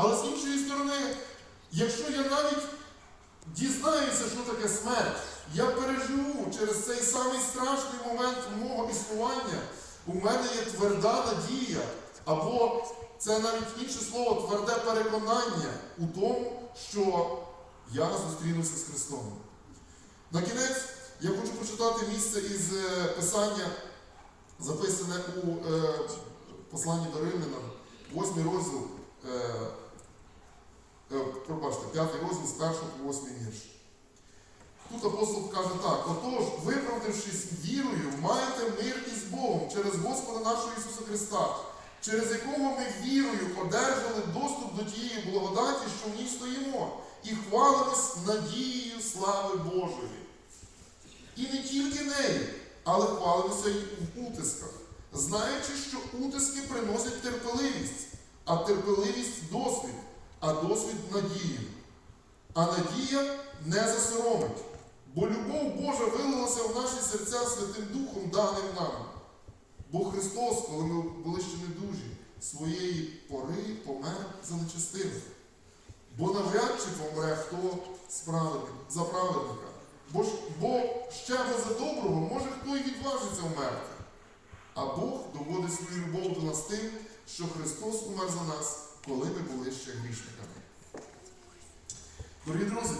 Але з іншої сторони, якщо я навіть дізнаюся, що таке смерть, я переживу через цей самий страшний момент мого існування, у мене є тверда надія, або це навіть інше слово, тверде переконання у тому, що я зустрінуся з Христом. На кінець я хочу прочитати місце із е, Писання, записане у е, посланні до Римлянам, 8 розділ, е, пробачте, 5 розділ з 1 по 8 вірш. Тут апостол каже так: отож, виправдавшись вірою, маєте мир із Богом через Господа нашого Ісуса Христа, через якого ми вірою одержали доступ до тієї благодаті, що в ній стоїмо, і хвалимось надією слави Божої. І не тільки нею, але хвалимося й в утисках, знаючи, що утиски приносять терпеливість, а терпеливість досвід, а досвід надію. А надія не засоромить, бо любов Божа вилилася в наші серця Святим Духом, даним нам. Бо Христос, коли ми були ще недужі, своєї пори помер за нечестивих. Бо навряд чи помре хто за праведника. Бо, бо ще би за доброго може хто й відважиться вмерти. А Бог доводить свою любов до нас тим, що Христос умер за нас, коли ми були ще грішниками. Дорогі друзі,